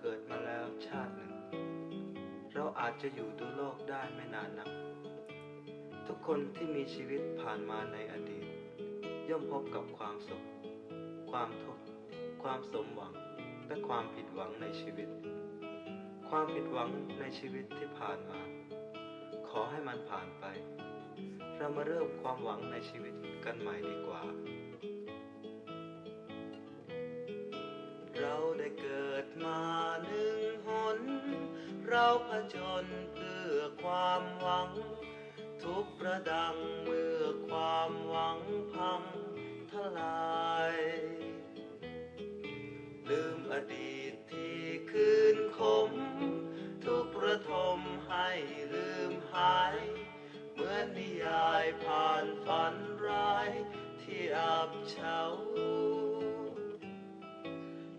เกิดมาแล้วชาติหนึ่ง เราอาจจะอยู่ตัวโลกได้ไม่นานนัก ทุกคนที่มีชีวิตผ่านมาในอดีต ย่อมพบกับความสุข ความทุกข์ ความสมหวัง และความผิดหวังในชีวิต ความผิดหวังในชีวิตที่ผ่านมา ขอให้มันผ่านไป เรามาเริ่มความหวังในชีวิตกันใหม่ดีกว่า จญเพื่อความหวัง ทุกประดังเมื่อความหวังพังทลาย ลืมอดีตที่คืนคม ทุกประทมให้ลืมหาย เหมือนนิยายผ่านฝันร้ายที่อับเฉา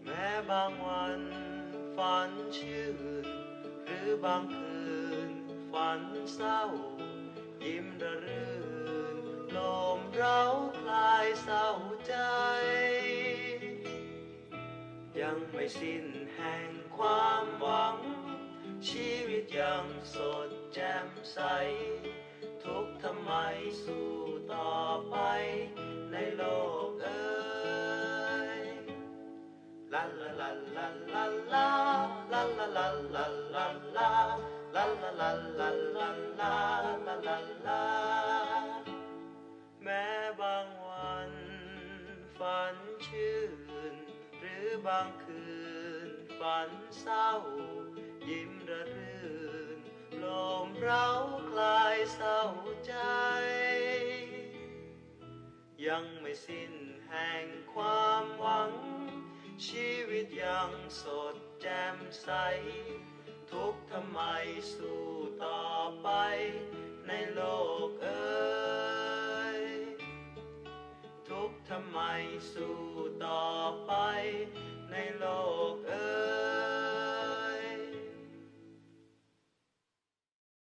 แม้บางวันฝันชื่น หรือบางคืน ฝันเศร้า ยิ้มระรื่นลมเร้าคลายเศร้าใจ ยังไม่สิ้นแห่งความหวัง ชีวิตยังสดแจ่มใส ทุกทำไมสู้ต่อไป แม้บางวัน ฝันชื่น หรือบางคืน ฝันเศร้า ยิ้มระรื่นลมเร้าคลายเศร้าใจ ยังไม่สิ้นแห่งความ ตยังสดแจ่มใส ทุกทำไมสู้ต่อไป ในโลกเอ๋ยทุกทำไมสู้ต่อไป ในโลกเอ๋ย